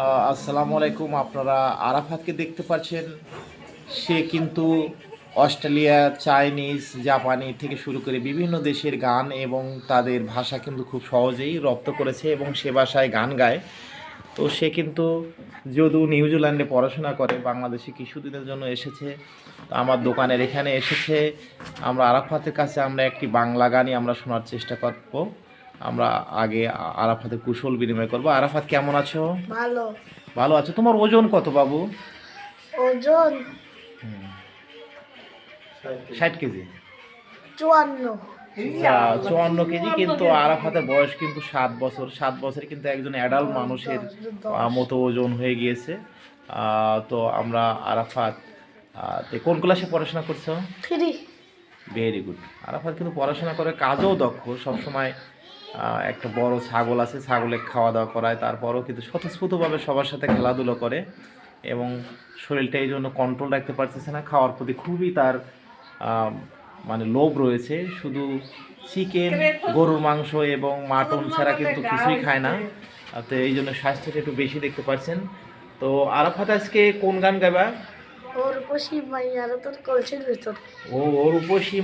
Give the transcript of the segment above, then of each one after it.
আসসালামু আলাইকুম। আপনারা আরাফাতকে দেখতে পাচ্ছেন। সে কিন্তু অস্ট্রেলিয়া, চাইনিজ, জাপানি থেকে শুরু করে বিভিন্ন দেশের গান এবং তাদের ভাষা কিন্তু খুব সহজেই রপ্ত করেছে এবং সে ভাষায় গান গায়। তো সে কিন্তু যদিও নিউজিল্যান্ডে পড়াশোনা করে, বাংলাদেশে কিছুদিনের জন্য এসেছে, তো আমার দোকানের এখানে এসেছে। আমরা আরাফাতের কাছে আমরা একটি বাংলা গানই আমরা শোনার চেষ্টা করব। আমরা আগে আরাফাতের কুশল বিনিময় করব। আরাফাত কেমন আছো? ভালো। ভালো আছো। তোমার ওজন কত বাবু? ওজন? ষাট কেজি। চুয়ান্ন। চুয়ান্ন কেজি কিন্তু আরাফাতের বয়স কিন্তু সাত বছর। সাত বছর কিন্তু একজন অ্যাডাল্ট মানুষের মতো ওজন হয়ে গিয়েছে। তো আমরা আরাফাত কোন ক্লাসে পড়াশোনা করছ? ভেরি গুড আরাফাত কিন্তু পড়াশোনা করে কাজেও দক্ষ সবসময় একটা বড় ছাগল আছে ছাগলে খাওয়া দাওয়া করায়। তারপরও কিন্তু স্বতঃস্ফূর্তভাবে সবার সাথে খেলাধুলো করে এবং শরীরটা এই জন্য কন্ট্রোল রাখতে পারতেছে না। খাওয়ার প্রতি খুবই তার মানে লোভ রয়েছে। শুধু চিকেন গরুর মাংস এবং মাটন ছাড়া কিন্তু কিছুই খায় না। তো এই জন্য স্বাস্থ্যটা একটু বেশি দেখতে পাচ্ছেন তো আরাফাত আজকে কোন গান গাবা ওর পশি মাইয়ার তোর কলসির ভিতর। ও, ওর উপসী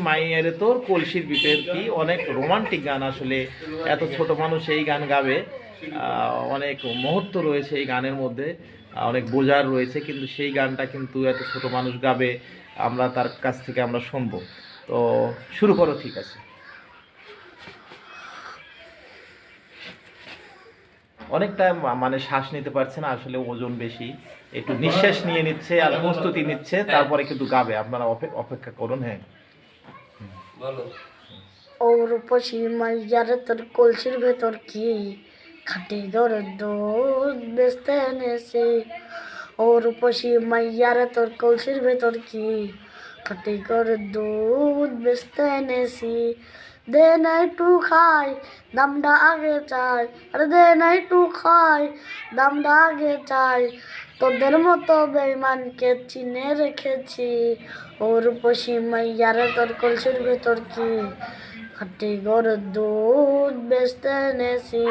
তোর কলসির ভিতর কি? অনেক রোমান্টিক গান আসলে। এত ছোট মানুষ এই গান গাবে। অনেক মুহূর্ত রয়েছে এই গানের মধ্যে। অনেক বোঝার রয়েছে, কিন্তু সেই গানটা কিন্তু এত ছোট মানুষ গাবে, আমরা তার কাছ থেকে আমরা শুনব। তো শুরু করো, ঠিক আছে। অনেকটা মানে শ্বাস নিতে পারছে না আসলে ওজন বেশি। একটু নিঃশ্বাস নিয়ে নিচ্ছে আর প্রস্তুতি নিচ্ছে তারপরে কিন্তু গাবে। আপনারা অপে- অপেক্ষা করুন হ্যাঁ। ওর পশি মাইয়ার তোর কলসির ভেতর কি খাটি গরুর দুধ বেচতে এনেছি। মাইয়ার তোর কলসির ভেতর কি খাটি গরুর দুধ বেচতে এনেছি। দে না একটু খাই, দামটা আগে চাই। আরে দে না একটু খাই, দামটা আগে চাই। তোদের মতো বেইমানকে চিনে রেখেছি। ওর পশি মাইয়ারে তোর কলসির ভেতর কি? খাটি গরুর দুধ বেচতে এনেছি।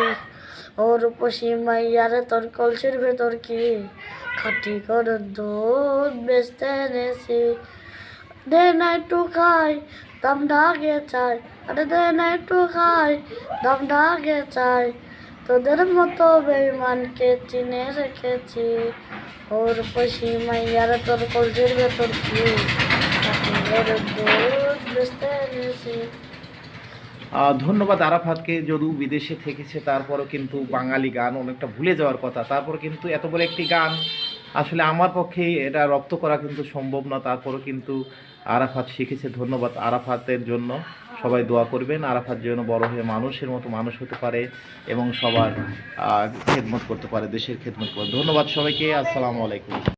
ওর পশি মাইয়ারে তোর কলসির ভেতর কি? খাটি গরুর দুধ বেচতে এনেছি। দে না একটু খাই দামটা আগে চাই, আরে দে না একটু খাই। দামটা আগে চাই, তোদের মতো বেইমানকে চিনে রেখেছি। ওর পশি মাইয়ার তোর কলসির ভেতর কি? ধন্যবাদ আরাফাতকে যদিও বিদেশে থেকেছে, তারপরও কিন্তু বাঙালি গান অনেকটা ভুলে যাওয়ার কথা। তারপর কিন্তু এত বড় একটি গান আসলে আমার পক্ষে এটা রপ্ত করা কিন্তু সম্ভব না, তারপরও কিন্তু আরাফাত শিখেছে। ধন্যবাদ আরাফাতের জন্য। সবাই দোয়া করবেন, আরাফাত যেন বড় হয়ে মানুষের মতো মানুষ হতে পারে এবং সবার খেদমত করতে পারে, দেশের খেদমত করতে ধন্যবাদ সবাইকে, আসসালামু আলাইকুম।